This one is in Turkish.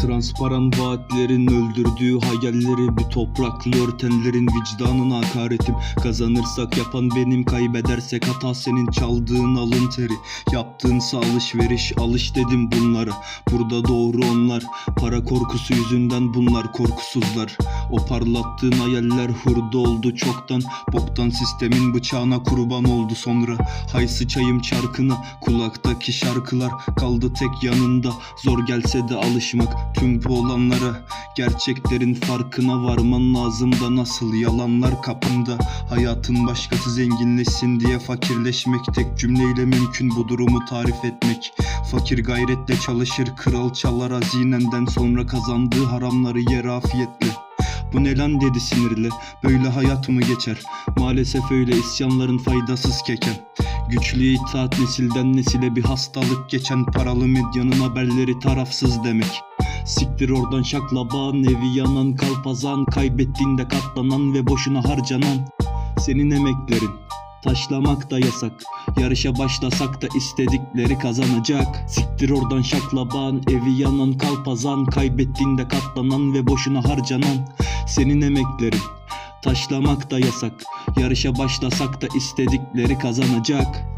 Transparan vaatlerin öldürdüğü hayalleri Bir topraklı örtenlerin vicdanına hakaretim. Kazanırsak yapan benim kaybedersek hata senin. Çaldığın alın teri Yaptığınsa alışveriş. Alış dedim bunlara Burada doğru onlar. Para korkusu yüzünden bunlar korkusuzlar. O parlattığın hayaller hurda oldu çoktan. Boktan sistemin bıçağına kurban oldu sonra. Hay sıçayım çarkına Kulaktaki şarkılar kaldı tek yanında. Zor gelse de alışmak tüm bu olanlara. Gerçeklerin farkına varman lazım da nasıl yalanlar kapında Hayatın başkası zenginleşsin diye fakirleşmek Tek cümleyle mümkün bu durumu tarif etmek. Fakir gayretle çalışır kral çalar hazinenden sonra kazandığı haramları yer afiyetle. Bu ne lan dedi sinirle Böyle hayat mı geçer? Maalesef öyle isyanların faydasız keken Güçlüye itaat nesilden nesile bir hastalık geçen Paralı medyanın haberleri tarafsız demek. Siktir oradan şaklaban evi yanan kalpazan Kaybettiğinde katlanan ve boşuna harcanan Senin emeklerin. Taşlamak da yasak Yarışa başlasak da istedikleri kazanacak. Siktir oradan şaklaban Evi yanan kalpazan Kaybettiğinde katlanan ve boşuna harcanan Senin emeklerin. Taşlamak da yasak Yarışa başlasak da istedikleri kazanacak